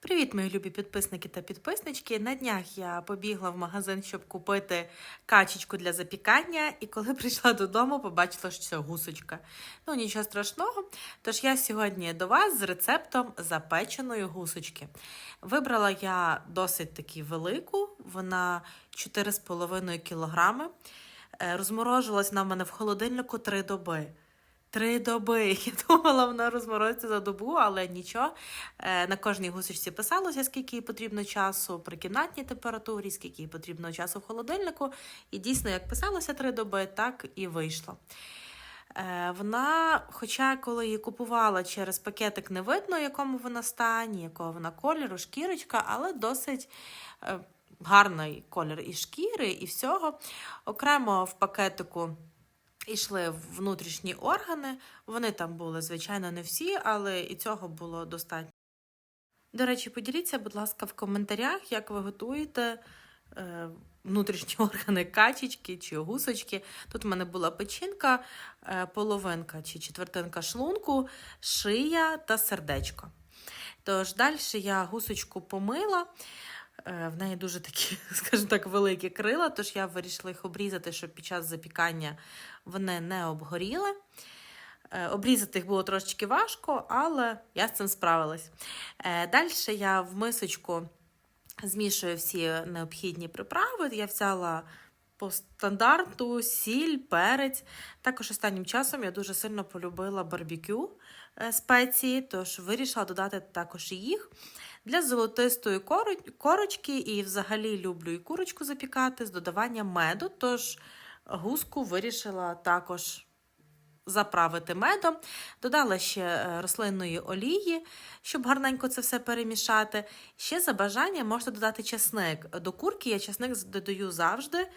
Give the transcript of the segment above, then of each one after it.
Привіт, мої любі підписники та підписнички. На днях я побігла в магазин, щоб купити качечку для запікання, і коли прийшла додому, побачила, що це гусочка. Ну, нічого страшного. Тож я сьогодні до вас з рецептом запеченої гусочки. Вибрала я досить таки велику, вона 4,5 кг. Розморожувалась вона в мене в холодильнику 3 доби. Три доби. Я думала, вона розморозиться за добу, але нічого. Е, На кожній гусочці писалося, скільки їй потрібно часу при кімнатній температурі, скільки їй потрібно часу в холодильнику. І дійсно, як писалося три доби, так і вийшло. Е, Вона, хоча коли її купувала через пакетик, не видно, в якому вона стані, якого вона кольору, шкірочка, але досить. е, Гарний колір і шкіри, і всього. Окремо в пакетику йшли внутрішні органи. Вони там були, звичайно, не всі, але і цього було достатньо. До речі, поділіться, будь ласка, в коментарях, як ви готуєте е, внутрішні органи качечки чи гусочки. Тут в мене була печінка, е, половинка чи четвертинка шлунку, шия та сердечко. Тож далі я гусочку помила. Е, В неї дуже такі, скажімо так, великі крила, тож я вирішила їх обрізати, щоб під час запікання вони не обгоріли. Е, Обрізати їх було трошечки важко, але я з цим справилась. Далі я в мисочку змішую всі необхідні приправи. Я взяла по стандарту сіль, перець. Також останнім часом я дуже сильно полюбила барбекю е, спеції, тож вирішила додати також їх. Для золотистої корочки і взагалі люблю і курочку запікати з додаванням меду, тож гуску вирішила також заправити медом. Додала ще е, рослинної олії, щоб гарненько це все перемішати. Ще за бажанням можна додати чесник. До курки я чесник додаю завжди.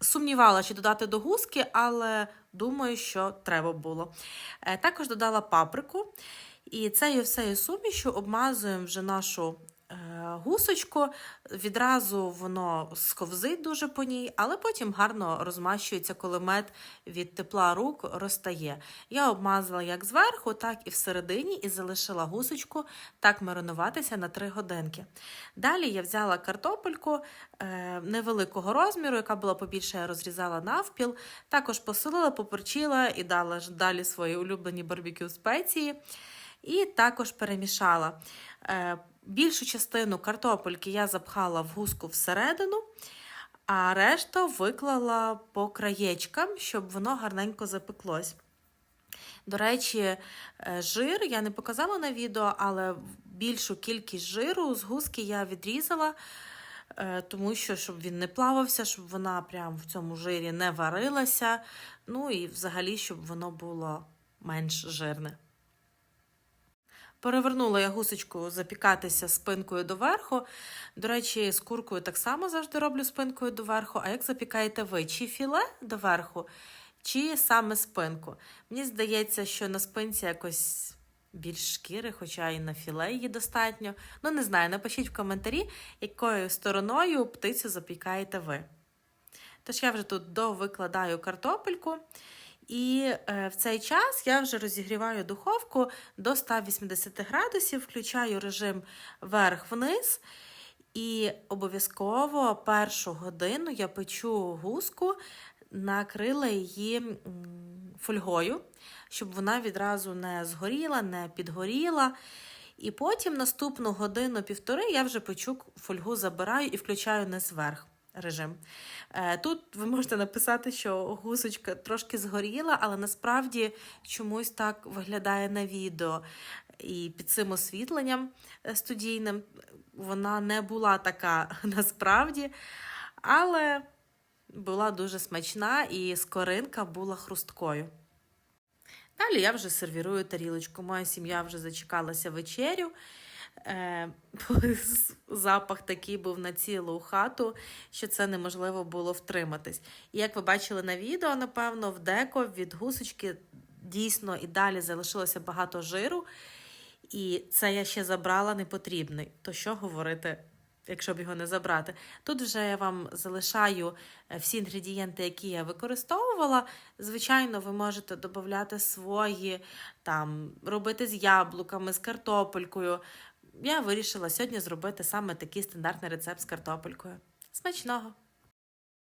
Сумнівала, чи додати до гуски, але думаю, що треба було. Е, Також додала паприку. І цією всею сумішю обмазуємо вже нашу гусочку. Відразу воно сковзить дуже по ній, але потім гарно розмащується, коли мед від тепла рук розтає. Я обмазала як зверху, так і всередині, і залишила гусочку так маринуватися на 3 годинки. Далі я взяла картопельку е, невеликого розміру, яка була побільше, я розрізала навпіл. Також посолила, поперчила і дала далі свої улюблені барбекю спеції. І також перемішала. Е, Більшу частину картопельки я запхала в гуску всередину, а решту виклала по краєчкам, щоб воно гарненько запеклось. До речі, е, жир я не показала на відео, але більшу кількість жиру з гуски я відрізала, е, тому що щоб він не плавався, щоб вона прям в цьому жирі не варилася. Ну і взагалі, щоб воно було менш жирне. Перевернула я гусочку запікатися спинкою доверху. До речі, з куркою так само завжди роблю спинкою доверху. А як запікаєте ви? Чи філе доверху, чи саме спинку? Мені здається, що на спинці якось більш шкіри, хоча і на філе її достатньо. Ну, не знаю, напишіть в коментарі, якою стороною птицю запікаєте ви. Тож я вже тут довикладаю картопельку. І е, в цей час я вже розігріваю духовку до 180 градусів, включаю режим вверх-вниз. І обов'язково першу годину я печу гуску, накрила її фольгою, щоб вона відразу не згоріла, не підгоріла. І потім наступну годину-півтори я вже печу фольгу забираю і включаю низ вверх режим. Е, Тут ви можете написати, що гусочка трошки згоріла, але насправді чомусь так виглядає на відео. І під цим освітленням е, студійним вона не була така насправді, але була дуже смачна і скоринка була хрусткою. Далі я вже сервірую тарілочку. Моя сім'я вже зачекалася вечерю. Е, запах такий був на цілу хату, що це неможливо було втриматись. І як ви бачили на відео, напевно, в деко від гусочки дійсно і далі залишилося багато жиру, і це я ще забрала непотрібний. То що говорити? Якщо б його не забрати. Тут вже я вам залишаю е, всі інгредієнти, які я використовувала. Звичайно, ви можете додати свої, там, робити з яблуками, з картопелькою я вирішила сьогодні зробити саме такий стандартний рецепт з картопелькою. Смачного!